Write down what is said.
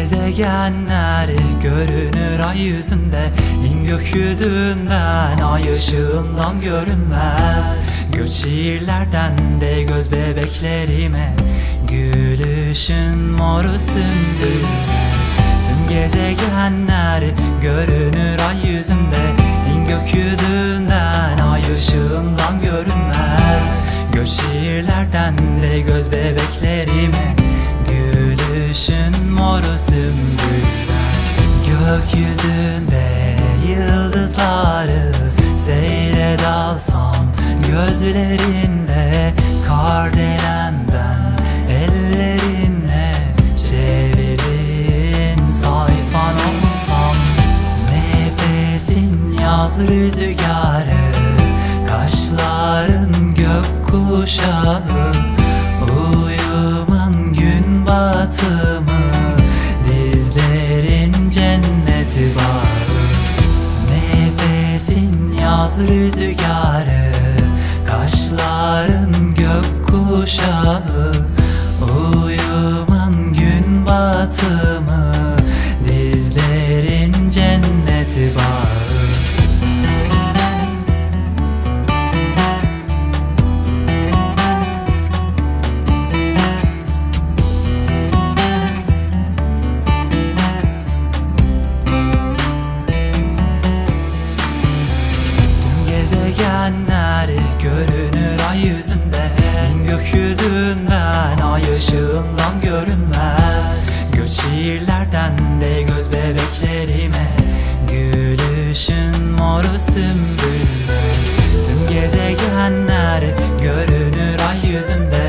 gezegenler görünür ay yüzünde. İn gökyüzünden ay ışığından görünmez. Göç şiirlerden de göz bebeklerime. Gülüşün moru sümbül Tüm gezegenler görünür ay yüzünde. İn gökyüzünden ay ışığından görünmez. Göç şiirlerden de göz bebeklerime Moru sümbüller Gökyüzünde yıldızları Seyre dalsam Gözlerinde kardelenden Ellerinle çevirdin sayfan olsam Nefesin yaz rüzgarı Kaşların gökkuşağı Uyuman gün batımı yaz rüzgarı Kaşların gökkuşağı Uyuman gün batımı gezegenler görünür ay yüzünde. En gökyüzünden ay ışığından görünmez. Göç şiirlerden de göz bebeklerime. Gülüşün moru sümbüller Tüm gezegenler görünür ay yüzünde